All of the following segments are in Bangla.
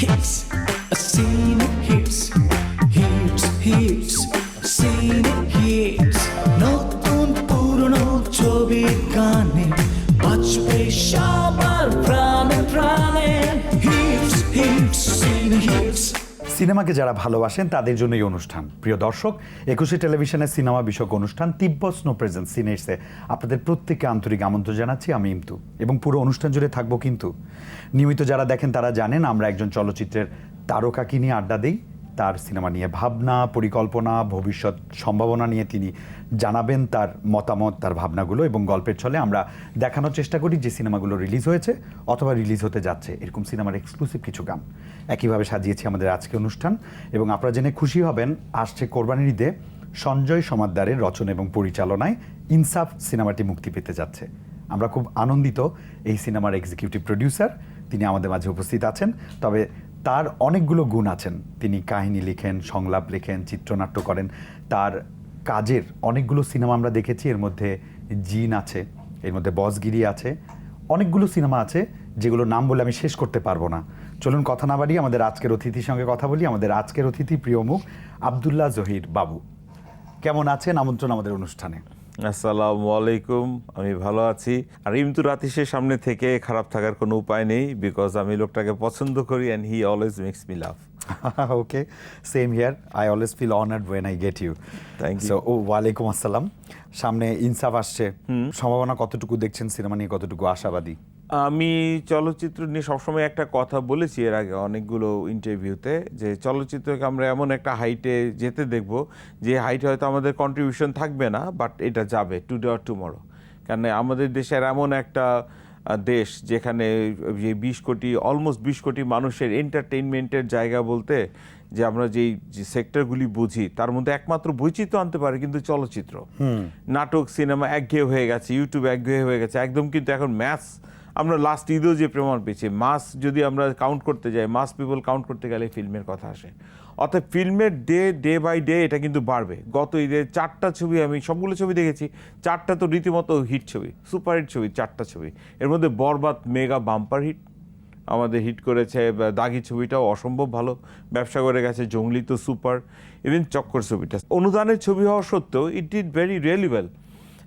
hips. a scene of hips, hips, hips. সিনেমাকে যারা ভালোবাসেন, তাদের জন্য এই অনুষ্ঠান। প্রিয় দর্শক, একুশে টেলিভিশনের সিনেমা বিষয়ক অনুষ্ঠান তিব্বত স্নো প্রেজেন্ট সিনেসে আপনাদের প্রত্যেককে আন্তরিক আমন্ত্রণ জানাচ্ছি, আমি ইমতু। এবং পুরো অনুষ্ঠান জুড়ে থাকব কিন্তু। নিয়মিত যারা দেখেন, তারা জানেন, আমরা একজন চলচ্চিত্রের তারকাকে নিয়ে আড্ডা দিই। তার সিনেমা নিয়ে ভাবনা, পরিকল্পনা, ভবিষ্যৎ সম্ভাবনা নিয়ে তিনি জানাবেন তার মতামত, তার ভাবনাগুলো এবং গল্পের ছলে আমরা দেখানোর চেষ্টা করি যে সিনেমাগুলো রিলিজ হয়েছে অথবা রিলিজ হতে যাচ্ছে। এরকম সিনেমার এক্সক্লুসিভ কিছু গান। একইভাবে সাজিয়েছি আমাদের আজকে অনুষ্ঠান এবং আপনারা জেনে খুশি হবেন, আসছে কোরবানির ঈদে সঞ্জয় সমাদ্দারের রচনা এবং পরিচালনায় ইনসাফ সিনেমাটি মুক্তি পেতে যাচ্ছে। আমরা খুব আনন্দিত এই সিনেমার এক্সিকিউটিভ প্রডিউসার তিনি আমাদের মাঝে উপস্থিত আছেন। তবে তার অনেকগুলো গুণ আছেন। তিনি কাহিনী লিখেন, সংলাপ লেখেন, চিত্রনাট্য করেন। তার কাজের অনেকগুলো সিনেমা আমরা দেখেছি। এর মধ্যে জিন আছে, এর মধ্যে বসগিরি আছে। অনেকগুলো সিনেমা আছে যেগুলো নাম বলে আমি শেষ করতে পারব না। চলুন কথা না বাড়িয়ে আমাদের আজকের অতিথির সঙ্গে কথা বলি। আমাদের আজকের অতিথি প্রিয় মুখ আবদুল্লাহ জহির বাবু। কেমন আছেন? আমন্ত্রণ আমাদের অনুষ্ঠানে। আসসালামু আলাইকুম আমি ভালো আছি। আর ইমতু রাতিসের সামনে থেকে খারাপ থাকার কোনো উপায় নেই বিকজ আমি লোকটাকে পছন্দ করি and he always makes me love okay same here I always feel honoured when I get you thank you ও ওয়ালাইকুম আসসালাম। সামনে ইনসাফ আসছে। সম্ভাবনা কতটুকু দেখছেন? সিনেমা নিয়ে কতটুকু আশাবাদী? আমি চলচ্চিত্র নিয়ে সবসময় একটা কথা বলেছি এর আগে অনেকগুলো ইন্টারভিউতে যে চলচ্চিত্রকে আমরা এমন একটা হাইটে যেতে দেখব যে হাইটে হয়তো আমাদের কন্ট্রিবিউশন থাকবে না বাট এটা যাবে টু টুডে অর টুমরো কারণ আমাদের দেশের এমন একটা দেশ যেখানে যে বিশ কোটি অলমোস্ট বিশ কোটি মানুষের এন্টারটেইনমেন্টের জায়গা বলতে যে আমরা যেই যে সেক্টরগুলি বুঝি তার মধ্যে একমাত্র বৈচিত্র্য আনতে পারে কিন্তু চলচ্চিত্র। নাটক সিনেমা একঘেয়ে হয়ে গেছে ইউটিউব একঘেয়ে হয়ে গেছে একদম কিন্তু এখন ম্যাথস আমরা লাস্ট ঈদেও যে প্রমাণ পেয়েছি মাস যদি আমরা কাউন্ট করতে যাই মাস পিপল কাউন্ট করতে গেলে ফিল্মের কথা আসে। অর্থাৎ ফিল্মের ডে ডে বাই ডে এটা কিন্তু বাড়বে। গত ঈদে চারটা ছবি আমি, সবগুলো ছবি দেখেছি, চারটা তো রীতিমতো হিট ছবি সুপার হিট ছবি, চারটা ছবি। এর মধ্যে বরবাদ মেগা বাম্পার হিট আমাদের হিট করেছে দাগি ছবিটাও অসম্ভব ভালো, ব্যবসা করে গেছে জঙ্গলি তো সুপার ইভেন চক্কর ছবিটা। অনুদানের ছবি হওয়া সত্ত্বেও it did very really well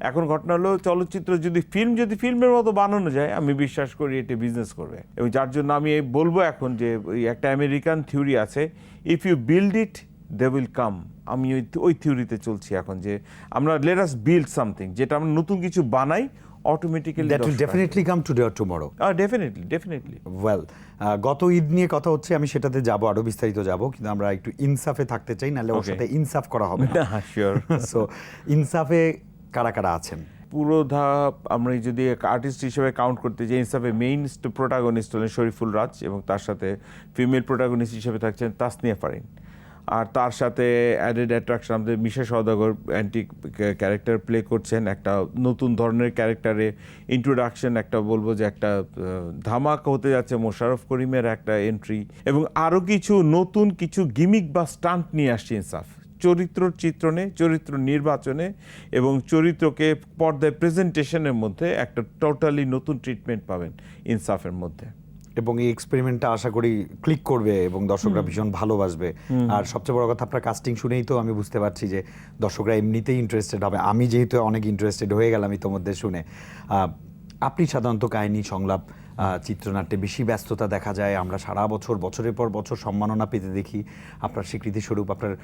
এখন ঘটনা হলো চলচ্চিত্র যদি ফিল্ম যদি ফিল্মের মতো বানানো যায় আমি বিশ্বাস করি এটি বিজনেস করবে। এবং যার জন্য আমি বলব এখন যে একটা আমেরিকান থিওরি আছে if you build it they will come আমি ওই ওই থিওরিতে চলছি এখন যে আমরা লেট আস বিল্ড সামথিং যেটা আমরা নতুন কিছু বানাই automatically that will definitely come today or tomorrow definitely definitely well গত ঈদ নিয়ে কথা হচ্ছে আমি সেটাতে যাব আরও বিস্তারিত যাব কিন্তু আমরা একটু ইনসাফে থাকতে চাই নাহলে ওর. সাথে ইনসাফ করা হবে না। না শিওর সো ইনসাফে কারা কারা আছেন? পুরো ধাপ আমরা যদি আর্টিস্ট হিসেবে কাউন্ট করতে যাই হিসাবে মেইন প্রোটাগনিস্ট হলেন শরীফুল রাজ এবং তার সাথে ফিমেল প্রোটাগনিস্ট হিসেবে থাকছেন তাসনিয়া ফারিন। আর তার সাথে অ্যাডেড অ্যাট্রাকশন আমাদের Misha Sawdagar anti character play করছেন। একটা নতুন ধরনের ক্যারেক্টারে ইন্ট্রোডাকশন একটা বলব যে একটা ধামাক হতে যাচ্ছে মোশাররফ করিমের একটা এন্ট্রি এবং আরও কিছু নতুন কিছু গিমিক বা স্টান্ট নিয়ে আসছে ইনসাফ। চরিত্র চিত্রণে চরিত্র নির্বাচনে এবং চরিত্রকে পর্দায় প্রেজেন্টেশনের মধ্যে একটা টোটালি নতুন ট্রিটমেন্ট পাবেন ইনসাফের মধ্যে। এবং এই এক্সপেরিমেন্টটা আশা করি ক্লিক করবে এবং দর্শকরা ভীষণ ভালোবাসবে। আর সবচেয়ে বড় কথা আপনার কাস্টিং শুনেই তো আমি বুঝতে পারছি যে দর্শকরা এমনিতেই ইন্টারেস্টেড হবে। আমি যেহেতু অনেক ইন্টারেস্টেড হয়ে গেলাম ইতোমধ্যে শুনে। আহ, আপনি সাধারণত কাহিনী সংলাপ চিত্রনাট্যে বেশি ব্যস্ততা দেখা যায়। আমরা সারা বছর, বছরের পর বছর সম্মাননা পেতে দেখি। আপনার স্বীকৃতি স্বরূপ আপনার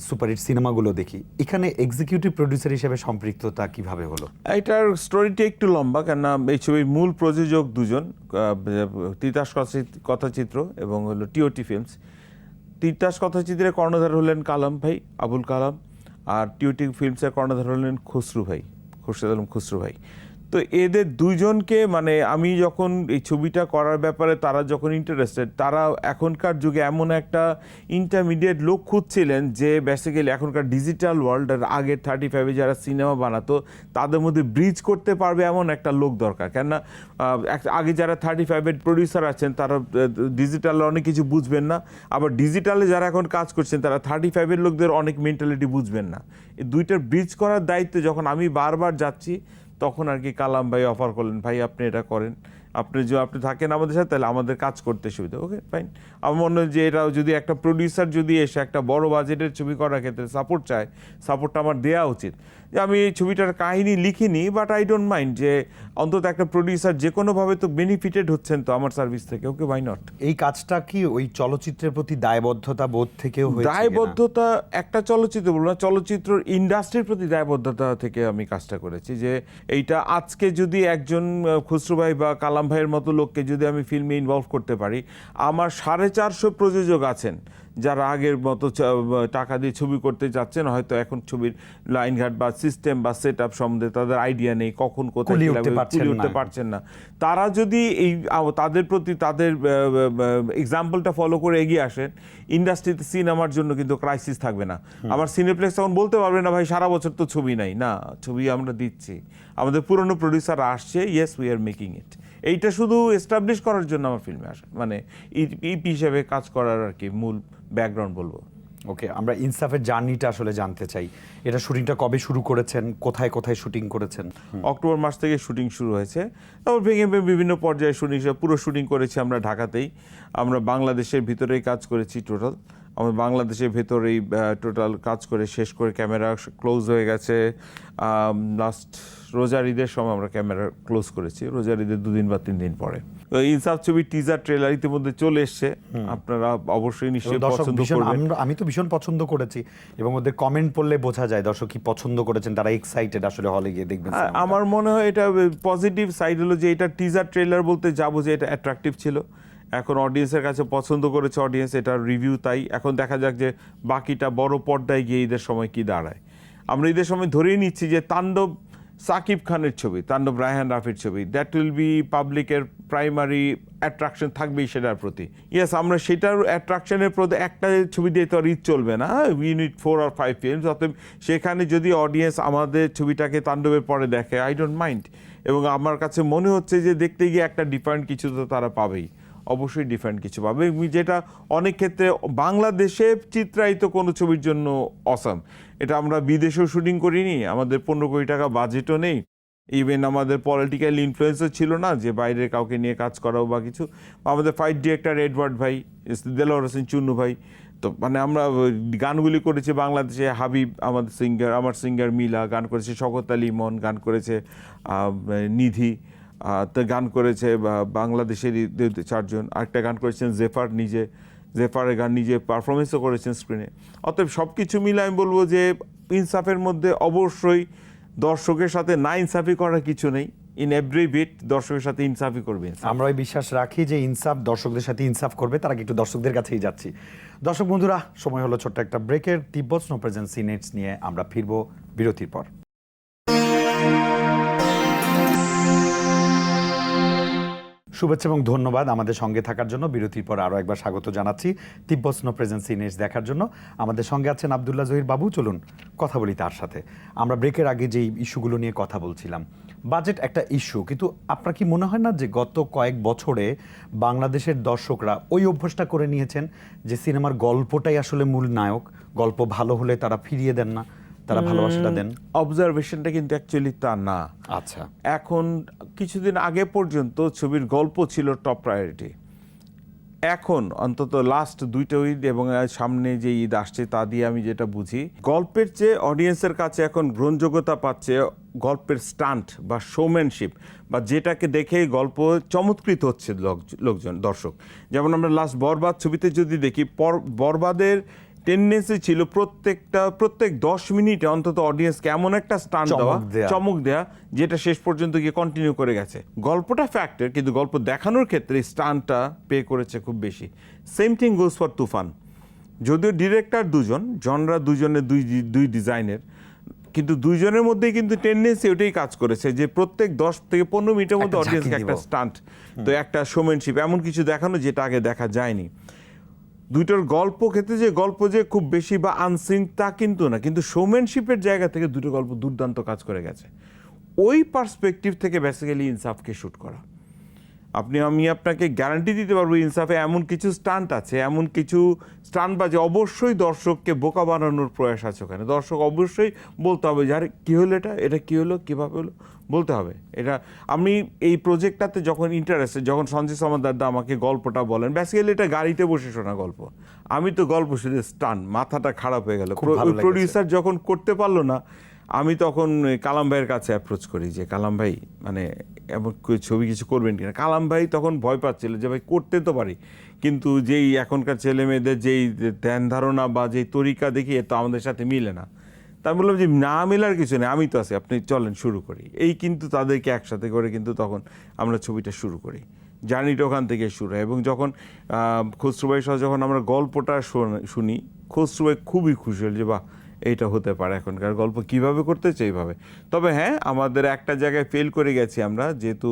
সুপারহিট সিনেমাগুলো দেখি। এখানে এক্সিকিউটিভ প্রডিউসার হিসেবে সম্পৃক্ততা কীভাবে হলো? এটার স্টোরিটা একটু লম্বা, কেননা এই ছবির মূল প্রযোজক দুজন তিতাস কথি- কথাচিত্র এবং হলো টিওটি ফিল্মস তিতাস কথাচিত্রের কর্ণধার হলেন কালাম ভাই, আবুল কালাম, আর টিওটি ফিল্মসের কর্ণধার হলেন খসরু ভাই, খুরশেদ আলম খসরু ভাই। তো এদের দুইজনকে মানে আমি যখন এই ছবিটা করার ব্যাপারে তারা যখন ইন্টারেস্টেড তারা এখনকার যুগে এমন একটা ইন্টারমিডিয়েট লোক খুঁজছিলেন যে বেসিক্যালি এখনকার ডিজিটাল ওয়ার্ল্ড আর আগের থার্টি ফাইভে যারা সিনেমা বানাতো, তাদের মধ্যে ব্রিজ করতে পারবে এমন একটা লোক দরকার। কেননা আগে যারা থার্টি ফাইভের প্রডিউসার আছেন, তারা ডিজিটাল অনেক কিছু বুঝবেন না। আবার ডিজিটালে যারা এখন কাজ করছেন, তারা থার্টি ফাইভের লোকদের অনেক মেন্টালিটি বুঝবেন না। এই দুইটার ব্রিজ করার দায়িত্ব যখন আমি বারবার যাচ্ছি তখন আর কি কালাম ভাই অফার করলেন, ভাই, আপনি এটা করেন। আপনি যে আপনি থাকেন আমাদের সাথে, তাহলে আমাদের কাজ করতে সুবিধা। ওকে ফাইন আমার মনে হয় যে এটা যদি একটা প্রডিউসার যদি এসে একটা বড় বাজেটের ছবি করার ক্ষেত্রে সাপোর্ট চায় সাপোর্টটা আমার দেওয়া উচিত। যে আমি এই ছবিটার কাহিনী লিখিনি বাট আই ডোন্ট মাইন্ড যে অন্তত একটা প্রডিউসার যে কোনোভাবে তো বেনিফিটেড হচ্ছেন তো আমার সার্ভিস থেকে ওকে বাই নট এই কাজটা কি ওই চলচ্চিত্রের প্রতি দায়বদ্ধতা বোধ থেকেও দায়বদ্ধতা একটা চলচ্চিত্র বলব না চলচ্চিত্র ইন্ডাস্ট্রির প্রতি দায়বদ্ধতা থেকে আমি কাজটা করেছি যে এইটা আজকে যদি একজন খুসরু ভাই বা কালাম ভাইয়ের মতো লোককে যদি আমি ফিল্মে ইনভলভ করতে পারি আমার সাড়ে চারশো প্রযোজক আছেন যারা আগের মতো টাকা দিয়ে ছবি করতে যাচ্ছেন হয়তো এখন ছবির লাইনঘাট বা সিস্টেম বা সেট আপ সম্বন্ধে তাদের আইডিয়া নেই কখন কোথায় উঠতে পারছেন না। তারা যদি এই তাদের প্রতি তাদের এক্সাম্পলটা ফলো করে এগিয়ে আসেন ইন্ডাস্ট্রিতে সিনেমার জন্য কিন্তু ক্রাইসিস থাকবে না। আমার সিনেপ্লেক্স তখন বলতে পারবে না ভাই সারা বছর তো ছবি নাই। না ছবি আমরা দিচ্ছি। আমাদের পুরনো প্রডিউসার আসছে yes we are making it এইটা শুধু এস্টাবলিশ করার জন্য আমার ফিল্মে আসে। মানে ইপি হিসেবে কাজ করার আর কি মূল ব্যাকগ্রাউন্ড বলব। ওকে আমরা ইনসাফের জার্নিটা আসলে জানতে চাই। এটা শুটিংটা কবে শুরু করেছেন? কোথায় কোথায় শুটিং করেছেন? অক্টোবর মাস থেকে শুটিং শুরু হয়েছে। তারপর ভেঙে ভেঙে বিভিন্ন পর্যায়ে শুটিং পুরো শুটিং করেছি আমরা ঢাকাতেই। আমরা বাংলাদেশের ভিতরেই কাজ করেছি টোটাল আমরা বাংলাদেশের ভেতরেই টোটাল কাজ করে শেষ করে ক্যামেরা ক্লোজ হয়ে গেছে। লাস্ট রোজার ঈদের সময় আমরা ক্যামেরা ক্লোজ করেছি। রোজার ঈদের দুদিন বা তিন দিন পরে ইনসাফ ছবির টিজার ট্রেলার ইতিমধ্যে চলে এসছে। আপনারা অবশ্যই নিশ্চয়ই পছন্দ করবেন। আমি তো ভীষণ পছন্দ করেছি এবং ওদের কমেন্ট পড়লে বোঝা যায় দর্শক কি পছন্দ করেছেন তারা এক্সাইটেড আসলে হলে গিয়ে দেখবেন হ্যাঁ, আমার মনে হয় এটা পজিটিভ সাইড হলো যে এটা টিজার ট্রেলার বলতে যাব যে এটা অ্যাট্রাকটিভ ছিল। এখন অডিয়েন্সের কাছে পছন্দ করেছে অডিয়েন্স এটার রিভিউ তাই। এখন দেখা যাক যে বাকিটা বড় পর্দায় গিয়ে ঈদের সময় কি দাঁড়ায়। আমরা ঈদের সময় ধরেই নিচ্ছি যে তাণ্ডব সাকিব খানের ছবি, তাণ্ডব রায়হান রাফির ছবি দ্যাট উইল বি পাবলিকের প্রাইমারি অ্যাট্রাকশন থাকবেই সেটার প্রতি। ইয়েস আমরা সেটার অ্যাট্রাকশনের প্রতি একটা ছবি দিয়ে তো আর ঈদ চলবে না। ইউনিট ফোর আর ফাইভ ফিল্মস অতএব সেখানে যদি অডিয়েন্স আমাদের ছবিটাকে তাণ্ডবের পরে দেখে আই ডোন্ট মাইন্ড এবং আমার কাছে মনে হচ্ছে যে দেখতে গিয়ে একটা ডিফারেন্ট কিছু তো তারা পাবেই। অবশ্যই ডিফারেন্ট কিছু পাবে। যেটা অনেক ক্ষেত্রে বাংলাদেশে চিত্রায়িত কোনো ছবির জন্য অসাম এটা আমরা বিদেশেও শুটিং করিনি, আমাদের পনেরো কোটি টাকা বাজেটও নেই। ইভেন আমাদের পলিটিক্যাল ইনফ্লুয়েন্সও ছিল না, যে বাইরে কাউকে নিয়ে কাজ করাও বা কিছু। আমাদের ফাইট ডিরেক্টর এডওয়ার্ড ভাই দেলোয়ার হোসেন চুন্নু ভাই। তো মানে আমরা গানগুলি করেছি বাংলাদেশে, হাবিব আমাদের সিঙ্গার আমার সিঙ্গার মিলা, গান করেছে শকত আলী মন, গান করেছে নিধি। গান করেছে, বা- বাংলাদেশেরই দু- দু- চারজন। আরেকটা গান করেছেন জেফার নিজে। জেফারের গান নিজে পারফরমেন্সও করেছেন স্ক্রিনে অতএব সব কিছু মিলে আমি বলব যে ইনসাফের মধ্যে অবশ্যই দর্শকের সাথে না ইনসাফি করার কিছু নেই। ইন এভরি বিট দর্শকের সাথে ইনসাফি করবে। আমরা বিশ্বাস রাখি যে ইনসাফ দর্শকদের সাথে ইনসাফ করবে, তারা একটু দর্শকদের কাছেই যাচ্ছি। দর্শক বন্ধুরা, সময় হলো ছোট্ট একটা ব্রেকের তিব্বত স্নো প্রেজেন্সি নেটস নিয়ে আমরা ফিরবো বিরতির পর। শুভেচ্ছা এবং ধন্যবাদ আমাদের সঙ্গে থাকার জন্য। বিরতির পর আরও একবার স্বাগত জানাচ্ছি তিব্বত স্নো প্রেজেন্সি নেটস দেখার জন্য। আমাদের সঙ্গে আছেন আবদুল্লাহ জহির বাবু। চলুন কথা বলি তার সাথে। আমরা ব্রেকের আগে যেই ইস্যুগুলো নিয়ে কথা বলছিলাম বাজেট একটা ইস্যু কিন্তু আপনার কি মনে হয় না যে গত কয়েক বছরে বাংলাদেশের দর্শকরা ওই অভ্যাসটা করে নিয়েছেন যে সিনেমার গল্পটাই আসলে মূল নায়ক, গল্প ভালো হলে তারা ফিরিয়ে দেন না? তারা ভালোবাসাটা দেন। অবজারভেশনটা কিন্তু অ্যাকচুয়ালি তা না। আচ্ছা। এখন কিছুদিন আগে পর্যন্ত ছবির গল্প ছিল টপ প্রায়োরিটি এখন অন্তত লাস্ট দুইটা ঈদ এবং সামনে যে ঈদ আসছে তা দিয়ে আমি যেটা বুঝি গল্পের চেয়ে অডিয়েন্সের কাছে এখন গ্রহণযোগ্যতা পাচ্ছে গল্পের স্টান্ট বা শোম্যানশিপ বা যেটাকে দেখে গল্প চমৎকৃত হচ্ছে লোক- লোকজন দর্শক। যেমন আমরা লাস্ট বরবাদ ছবিতে যদি দেখি বরবাদের টেন্ডেন্সি ছিল প্রত্যেকটা প্রত্যেক দশ মিনিটে অন্তত অডিয়েন্সকে এমন একটা চমক দেওয়া। চমক দেয়া যেটা শেষ পর্যন্ত গিয়ে কন্টিনিউ করে গেছে। গল্পটা ফ্যাক্টর কিন্তু গল্প দেখানোর ক্ষেত্রে স্টানটা পে করেছে খুব বেশি। Same thing goes for Toofan. যদিও ডিরেক্টর দুজন জনরা দুজনের দুই দুই ডিজাইনের কিন্তু দুইজনের মধ্যেই কিন্তু টেন্ডেন্সি ওটাই কাজ করেছে যে প্রত্যেক দশ থেকে পনেরো মিনিটের মধ্যে অডিয়েন্সকে একটা। স্টান্ট তো একটা শোম্যানশিপ এমন কিছু দেখানো যেটা আগে দেখা যায়নি। দুইটার গল্প ক্ষেত্রে যে গল্প যে খুব বেশি বা আনসিন তা কিন্তু না, কিন্তু শোম্যানশিপের জায়গা থেকে দুটো গল্প দুর্দান্ত কাজ করে গেছে। ওই পার্সপেক্টিভ থেকে বেসিক্যালি ইনসাফকে শ্যুট করা। আপনি আমি আপনাকে গ্যারান্টি দিতে পারব ইনসাফে এমন কিছু স্টান্ট আছে এমন কিছু স্টান্ট বাজে অবশ্যই দর্শককে বোকা বানানোর প্রয়াস আছে ওখানে। দর্শক অবশ্যই বলতে হবে যে আরে কী হলো এটা? এটা কী হলো? কীভাবে হলো? বলতে হবে। এটা আমি এই প্রজেক্টটাতে যখন ইন্টারেস্টেড যখন সঞ্জয় সমাদারদা আমাকে গল্পটা বলেন বেসিক্যালি এটা গাড়িতে বসে শোনা গল্প। আমি তো গল্প শুধু স্টান মাথাটা খারাপ হয়ে গেল। প্রডিউসার যখন করতে পারল না আমি তখন কালাম ভাইয়ের কাছে অ্যাপ্রোচ করি যে কালাম ভাই মানে এমন ছবি কিছু করবেন কিনা? কালাম ভাই তখন ভয় পাচ্ছিল যে ভাই করতে তো পারি। কিন্তু যেই এখনকার ছেলে মেয়েদের যেই ধ্যান ধারণা বা যেই তরিকা দেখি তো আমাদের সাথে মিলে না। তা আমি বললাম যে না মেলার কিছু নেই। আমি তো আছি। আপনি চলেন শুরু করি। এই কিন্তু তাদেরকে একসাথে করে কিন্তু তখন আমরা ছবিটা শুরু করি। জার্নিটা ওখান থেকে শুরু হয় এবং যখন আহ, খসরু ভাইয়ের যখন আমরা গল্পটা শোন- শুনি খসরু ভাই খুবই খুশি হল যে বাহ এইটা হতে পারে এখনকার গল্প। কীভাবে করতে চাই এইভাবে? তবে হ্যাঁ আমাদের একটা জায়গায় ফেল করে গেছি আমরা, যেহেতু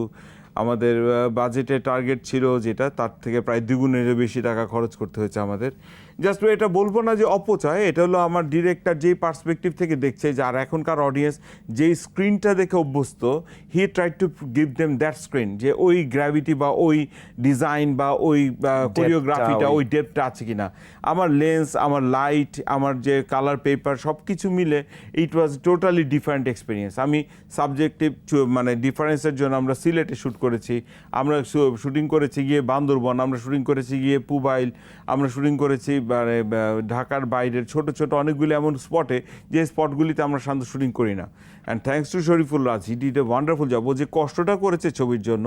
আমাদের বাজেটে টার্গেট ছিল যেটা, তার থেকে প্রায় দ্বিগুণেরও বেশি টাকা খরচ করতে হয়েছে আমাদের। জাস্ট এটা বলব না যে অপচয় এটা হলো আমার ডিরেক্টর যেই পার্সপেক্টিভ থেকে দেখছে যে আর এখনকার অডিয়েন্স যেই স্ক্রিনটা দেখে অভ্যস্ত he try to give them that screen যে ওই গ্র্যাভিটি বা ওই ডিজাইন বা ওই কোরিওগ্রাফিটা ওই- ওই ডেপটা আছে কিনা। আমার লেন্স আমার লাইট আমার যে কালার পেপার সব কিছু মিলে it was totally different experience আমি সাবজেক্টিভ মানে ডিফারেন্সের জন্য আমরা সিলেটে শ্যুট করেছি আমরা শুটিং করেছি গিয়ে বান্দরবন আমরা শুটিং করেছি গিয়ে পুবাইল আমরা শুটিং করেছি মানে ঢাকার বাইরের ছোট ছোট অনেকগুলি এমন স্পটে যে স্পটগুলিতে আমরা শান্ত শুটিং করি না। And thanks to Shariful Raj he did a wonderful job ও যে কষ্টটা করেছে ছবির জন্য,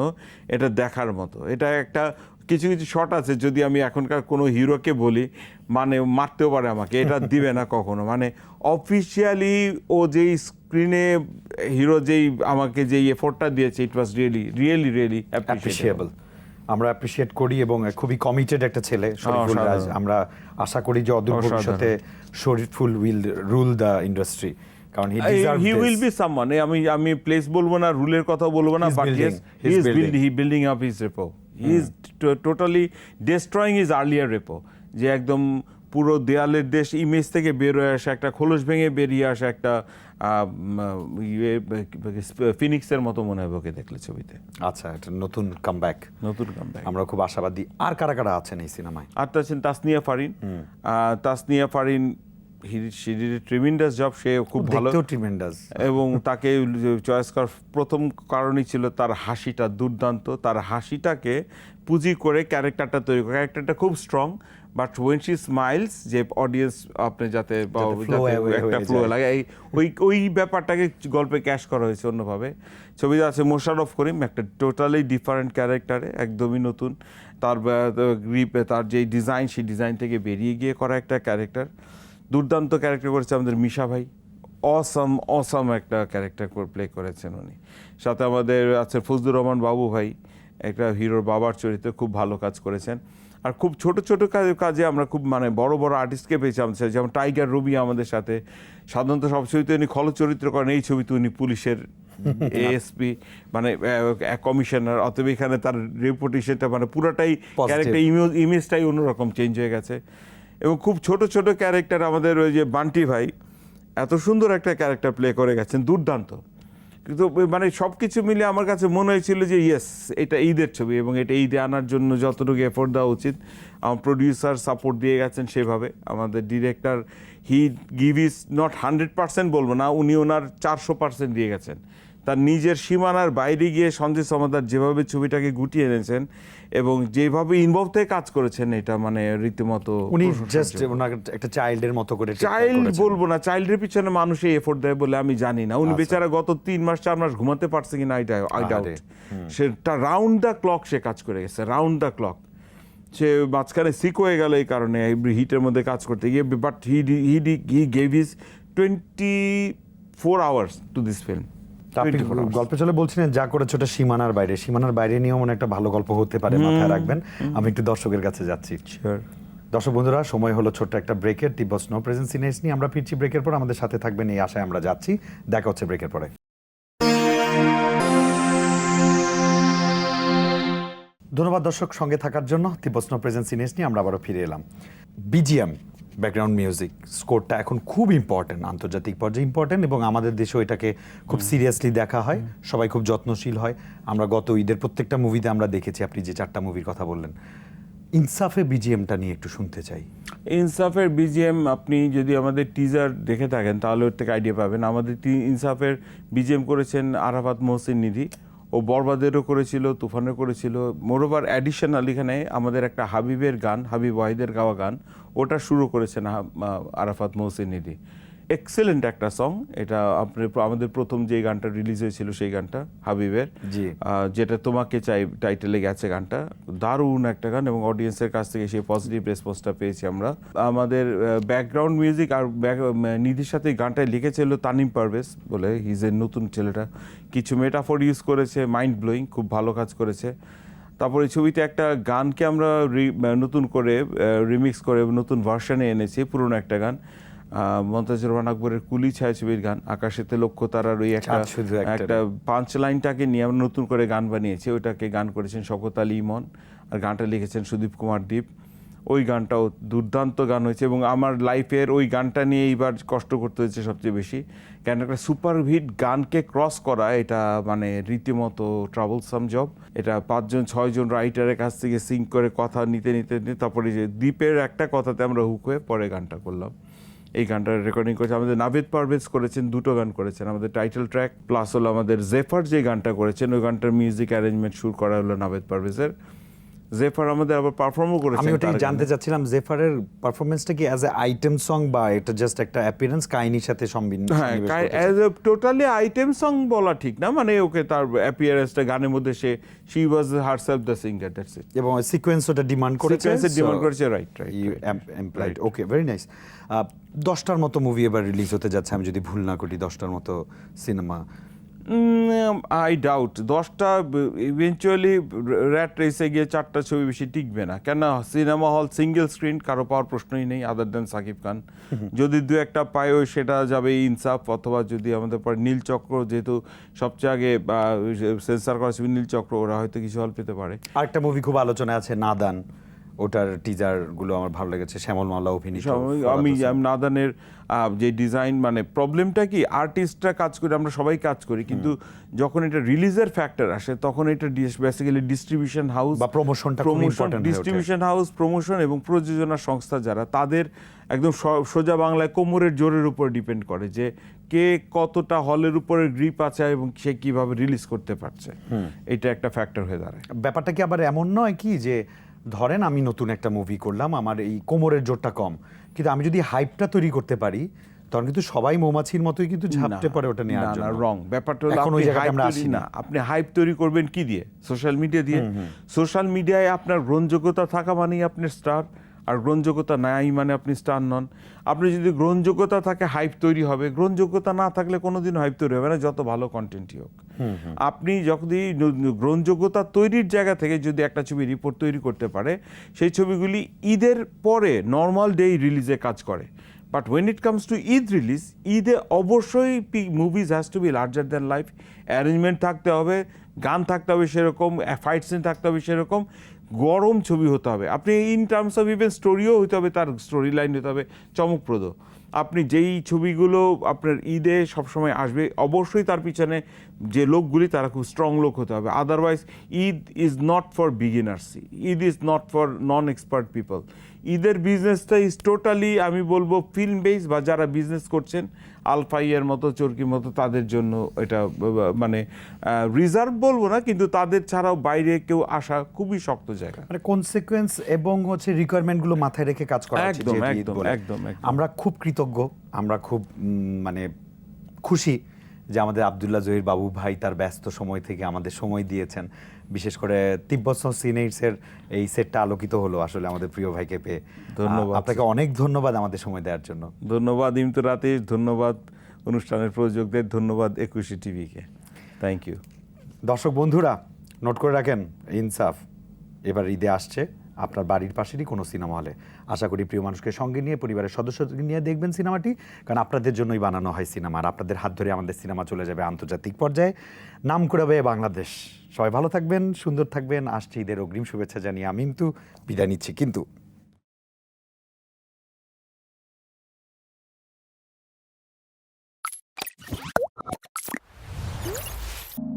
এটা দেখার মতো। এটা একটা, কিছু কিছু শট আছে, যদি আমি এখনকার কোনো হিরোকে বলি মানে মারতেও পারে আমাকে, এটা দিবে না কখনো। মানে অফিসিয়ালি ও যেই স্ক্রিনে হিরো যেই, আমাকে যেই এফোর্টটা দিয়েছে it was really really really appreciable আমরা অ্যাপ্রিসিয়েট করি এবং খুবই কমিটেড একটা ছেলে শরীফুল রাজ। আমরা আশা করি যে অদূর। ভবিষ্যতে Shariful will rule the industry কারণ he deserve he will be someone আমি আমি প্লেস বলব না রুলের কথা বলব না but yes he is building. He building up his repo he is totally destroying is earlier repo যে একদম পুরো দেয়ালের দেশ ইমেজ থেকে বেরোয় আসে একটা খোলস ভেঙে বেরিয়ে আসে একটা ফিনিক্সের মতো মনে হবে ওকে দেখলে ছবিতে। আচ্ছা একটা নতুন কামব্যাক নতুন কামব্যাক আমরা খুব আশাবাদী। আর কারা কারা আছেন এই সিনেমায়? আর তো আছেন Tasnia Farin. Tasnia Farin she did tremendous job সে খুব ভালো। ট্রিমেন্ডাস এবং তাকে চয়েস করার প্রথম কারণই ছিল তার হাসিটা দুর্দান্ত। তার হাসিটাকে পুঁজি করে ক্যারেক্টারটা তৈরি করে। ক্যারেক্টারটা খুব strong but when she smiles যে অডিয়েন্স আপনি যাতে একটা ফ্লো লাগে এই ওই ওই ব্যাপারটাকে গল্পে ক্যাশ করা হয়েছে অন্যভাবে। ছবিতে আছে মোশারফ করিম একটা টোটালি ডিফারেন্ট ক্যারেক্টারে একদমই নতুন। তার গ্রিপে তার যে ডিজাইন সেই ডিজাইন থেকে বেরিয়ে গিয়ে করা একটা ক্যারেক্টার দুর্দান্ত ক্যারেক্টার করেছে আমাদের মিশা ভাই। অসাম অসাম একটা ক্যারেক্টার প্লে করেছেন উনি। সাথে আমাদের আছে ফজলুর রহমান বাবু ভাই একটা হিরোর বাবার চরিত্রে খুব ভালো কাজ করেছেন। আর খুব ছোট ছোট কাজে- কাজে আমরা খুব মানে বড় বড় আর্টিস্টকে পেয়েছি আমাদের যেমন টাইগার রবি আমাদের সাথে। সাধারণত সব ছবিতে উনি খল চরিত্র করেন। এই ছবিতে উনি পুলিশের এএসপি মানে কমিশনার অতএব এখানে তার রেপুটেশনটা মানে পুরোটাই. ক্যারেক্টার ইমেজটাই অন্যরকম চেঞ্জ হয়ে গেছে। এবং খুব ছোট ছোট ক্যারেক্টার আমাদের ওই যে বান্টি ভাই এত সুন্দর একটা ক্যারেক্টার প্লে করে গেছেন, দুর্দান্ত। কিন্তু মানে সব কিছু মিলে আমার কাছে মনে হয়েছিল যে ইয়েস এটা ঈদের ছবি এবং এটা ঈদে আনার জন্য যতটুকু এফোর্ট দেওয়া উচিত। আমার প্রডিউসার সাপোর্ট দিয়ে গেছেন সেভাবে। আমাদের director he give is not hundred percent বলব না, উনি ওনার চারশো পার্সেন্ট দিয়ে গেছেন। তার নিজের সীমানার বাইরে গিয়ে সঞ্জয় সমাদার যেভাবে ছবিটাকে গুটিয়ে এনেছেন এবং যেভাবে ইনভলভ থেকে কাজ করেছেন এটা মানে রীতিমতো উনি জাস্ট একটা চাইল্ডের মতো করে চাইল্ড বলব না চাইল্ডের পিছনে মানুষ এই এফোর্ট দেয় বলে আমি জানি না। উনি আচ্ছা। বেচারা গত তিন মাস চার মাস ঘুমাতে পারছে কিনা আই আই ডাউট সেটা রাউন্ড দ্য ক্লক সে কাজ করে গেছে রাউন্ড দ্য ক্লক সে মাঝখানে সিক হয়ে গেল এই কারণে হিটের মধ্যে কাজ করতে গিয়ে but he he he gave his twenty four hours to this film আপনি গল্পে চলে বলছিলেন যা করেছে ওটা সীমানার বাইরে। সীমানার বাইরে নিয়েও মনে একটা ভালো গল্প হতে পারে মাথায় রাখবেন। আমি একটু দর্শকের কাছে যাচ্ছি। দর্শক বন্ধুরা সময় হলো ছোট্ট একটা ব্রেকের তিব্বত স্নো প্রেজেন্স সিনেস নিয়ে আমরা ফিরছি ব্রেকের পর। আমাদের সাথে থাকবেন এই আশায় আমরা যাচ্ছি। দেখা হচ্ছে ব্রেকের পরে। ধন্যবাদ দর্শক সঙ্গে থাকার জন্য। তিব্বত স্নো প্রেজেন্স সিনেস নিয়ে আমরা আবারও ফিরে এলাম। বিজিএম ব্যাকগ্রাউন্ড মিউজিক স্কোরটা এখন খুব ইম্পর্টেন্ট আন্তর্জাতিক পর্যায়ে ইম্পর্টেন্ট এবং আমাদের দেশেও এটাকে খুব সিরিয়াসলি দেখা হয়। সবাই খুব যত্নশীল হয়। আমরা গত ঈদের প্রত্যেকটা মুভিতে আমরা দেখেছি আপনি যে চারটা মুভির কথা বললেন। ইনসাফে বিজিএমটা নিয়ে একটু শুনতে চাই। ইনসাফের বিজিএম আপনি যদি আমাদের টিজার দেখে থাকেন তাহলে ওর থেকে আইডিয়া পাবেন। আমাদের ইনসাফের বিজিএম করেছেন আরাফাত মোহসিন নিধি। ও বরবাদেরও করেছিল তুফানের করেছিল। মোরোবার অ্যাডিশনাল এখানে আমাদের একটা হাবিবের গান হাবিব ওয়াহিদের গাওয়া গান। ওটা শুরু করেছেন আরাফাত মোহসিন নিধি এক্সেলেন্ট একটা সং এটা আপনি আমাদের প্রথম যে গানটা রিলিজ হয়েছিল সেই গানটা হাবিবের জি। যেটা তোমাকে চাই টাইটেলে গেছে গানটা। দারুণ একটা গান এবং অডিয়েন্সের কাছ থেকে সেই পজিটিভ রেসপন্সটা পেয়েছি আমরা। আমাদের ব্যাকগ্রাউন্ড মিউজিক আর নিধির সাথে এই গানটা লিখেছিল তানিম পারভেজ বলে। হিজের নতুন ছেলেটা। কিছু মেটাফোর ইউজ করেছে মাইন্ড ব্লোয়িং খুব ভালো কাজ করেছে। তারপরে এই ছবিতে একটা গানকে আমরা নতুন করে রিমিক্স করে নতুন ভার্সানে এনেছি পুরনো একটা গান। মমতাজুর রহমান আকবরের কুলি ছায়াছবির গান আকাশেতে লক্ষ্য তারার ওই একটা একটা পাঁচ লাইনটাকে নিয়ে আমরা নতুন করে গান বানিয়েছি। ওইটাকে গান করেছেন শকত আলী ইমন আর গানটা লিখেছেন সুদীপ কুমার দীপ। ওই গানটাও দুর্দান্ত গান হয়েছে এবং আমার লাইফের ওই গানটা নিয়ে এইবার কষ্ট করতে হয়েছে সবচেয়ে বেশি। কেন একটা সুপার হিট গানকে ক্রস করা, এটা মানে রীতিমতো ট্রাভেলসাম জব এটা পাঁচজন, ছয়জন রাইটারের কাছ থেকে সিং করে কথা নিতে নিতে নিতে, তারপরে যে দ্বীপের একটা কথাতে আমরা হুক হয়ে পরে গানটা করলাম। এই গানটার রেকর্ডিং করেছে, আমাদের নাভেদ পারভেজ করেছেন, দুটো গান করেছেন। আমাদের টাইটেল ট্র্যাক প্লাস হলো আমাদের জেফার যে গানটা করেছেন, ওই গানটার মিউজিক অ্যারেঞ্জমেন্ট শুরু করা হলো নাভেদ পারভেজের। জেফার আমাদের আবার পারফর্মও করেছেন আমি ওটাই জানতে চাচ্ছিলাম জেফারের পারফরমেন্সটা কি অ্যাজ এ আইটেম সং বা এটা জাস্ট একটা অ্যাপিয়ারেন্স কাহিনীর সাথে সম্বিন- হ্যাঁ as a totally item song বলা ঠিক না মানে ওকে তার অ্যাপিয়ারেন্সটা গানের মধ্যে সে she was herself the singer that's it এবং সিকোয়েন্স ওটা ডিমান্ড করেছে এ demand করেছে, right, employed okay very nice দশটার মতো মুভি এবার রিলিজ হতে যাচ্ছে আমি যদি ভুল না করি দশটার মতো সিনেমা আই ডাউট দশটা ইভেনচুয়ালি র্যাট রেসে গিয়ে চারটা ছবি বেশি টিকবে না। কেন সিনেমা হল সিঙ্গেল স্ক্রিন কারও পাওয়ার প্রশ্নই নেই আদার দেন সাকিব খান। যদি দু একটা পায়ও সেটা যাবে ইনসাফ অথবা যদি আমাদের পরে নীলচক্র যেহেতু সবচেয়ে আগে সেন্সার করা ছবি নীলচক্র ওরা হয়তো কিছু হল পেতে পারে। আরেকটা মুভি খুব আলোচনা আছে নাদান। ওটার টিজারগুলো আমার ভালো লেগেছে। শ্যামল মালা অভিনীত আমি নাদানের যে ডিজাইন মানে প্রবলেমটা কি? আর্টিস্টরা কাজ করি আমরা সবাই কাজ করি কিন্তু যখন এটা রিলিজের ফ্যাক্টর আসে তখন এটা বেসিক্যালি ডিস্ট্রিবিউশন হাউস বা প্রমোশন ওঠে। ডিস্ট্রিবিউশন হাউস প্রমোশন এবং প্রযোজনা সংস্থা যারা তাদের একদম সোজা বাংলায় কোমরের জোরের উপর ডিপেন্ড করে যে কে কতটা হলের উপরে গ্রিপ আছে এবং সে কীভাবে রিলিজ করতে পারছে। এটা একটা ফ্যাক্টর হয়ে দাঁড়ায়। ব্যাপারটা কি আবার এমন নয় কি যে ধরেন আমি নতুন একটা মুভি করলাম আমার এই কোমরের জোরটা কম। কিন্তু আমি যদি হাইপটা তৈরি করতে পারি তখন কিন্তু সবাই মৌমাছির মতোই কিন্তু ঝাপটে পড়ে ওটা নিয়ে না রং ব্যাপারটা হলো এখন ওই আপনি জায়গাটা আমরা আসি না। আপনি হাইপ তৈরি করবেন কি দিয়ে? সোশ্যাল মিডিয়া দিয়ে। সোশ্যাল মিডিয়ায় আপনার গ্রহণযোগ্যতা থাকা মানেই আপনার স্টার আর গ্রহণযোগ্যতা নাই মানে আপনি স্টার নন। আপনি যদি গ্রহণযোগ্যতা থাকে হাইপ তৈরি হবে। গ্রহণযোগ্যতা না থাকলে কোনোদিন হাইপ তৈরি হবে না যত ভালো কন্টেন্টই হোক। আপনি যদি গ্রহণযোগ্যতা তৈরির জায়গা থেকে যদি একটা ছবি রিপোর্ট তৈরি করতে পারে সেই ছবিগুলি ঈদের পরে নর্মাল ডে রিলিজে কাজ করে। But when it comes to Eid release ঈদে অবশ্যই movies has to be larger than life arrangement থাকতে হবে গান থাকতে হবে সেরকম ফাইট সিন থাকতে হবে সেরকম। গরম ছবি হতে হবে। আপনি ইন টার্মস অফ ইভেন স্টোরিও হতে হবে, তার স্টোরি লাইন হতে হবে চমকপ্রদ। আপনি যেই ছবিগুলো আপনার ঈদে সবসময় আসবে, অবশ্যই তার পিছনে যে লোকগুলি তারা খুব স্ট্রং লোক হতে হবে। Otherwise Eid is not for beginners Eid is not for non expert people ঈদের বিজনেসটা ইজ টোটালি আমি বলব ফিল্ম বেস বা যারা বিজনেস করছেন আলফাইয়ের মতো চরকির মতো তাদের জন্য এটা মানে রিজার্ভ বলব না কিন্তু তাদের ছাড়াও বাইরে কেউ আসা খুবই শক্ত জায়গা। মানে কনসিকুয়েন্স এবং হচ্ছে রিকোয়ারমেন্টগুলো মাথায় রেখে কাজ করা একদম, একদম, একদম। আমরা খুব কৃতজ্ঞ আমরা খুব মানে খুশি যে আমাদের আবদুল্লাহ জহির বাবু ভাই তার ব্যস্ত সময় থেকে আমাদের সময় দিয়েছেন। বিশেষ করে তিব্বত সিনেটসের এই সেটটা আলোকিত হলো আসলে আমাদের প্রিয় ভাইকে পেয়ে। ধন্যবাদ। আপনাকে অনেক ধন্যবাদ আমাদের সময় দেওয়ার জন্য। ধন্যবাদ ইমতু রাতেশ ধন্যবাদ অনুষ্ঠানের প্রযোজকদের ধন্যবাদ একুশে টিভিকে। থ্যাংক ইউ দর্শক বন্ধুরা নোট করে রাখেন ইনসাফ এবার ঈদে আসছে। আপনার বাড়ির পাশেরই কোনো সিনেমা হলে আশা করি প্রিয় মানুষকে সঙ্গে নিয়ে, পরিবারের সদস্যকে নিয়ে দেখবেন সিনেমাটি কারণ আপনাদের জন্যই বানানো হয় সিনেমা আর আপনাদের হাত ধরে আমাদের সিনেমা চলে যাবে আন্তর্জাতিক পর্যায়ে। নাম করে হবে বাংলাদেশ। সবাই ভালো থাকবেন, সুন্দর থাকবেন। আসছে ঈদের অগ্রিম শুভেচ্ছা জানিয়ে। আমি কিন্তু বিদায় নিচ্ছি। কিন্তু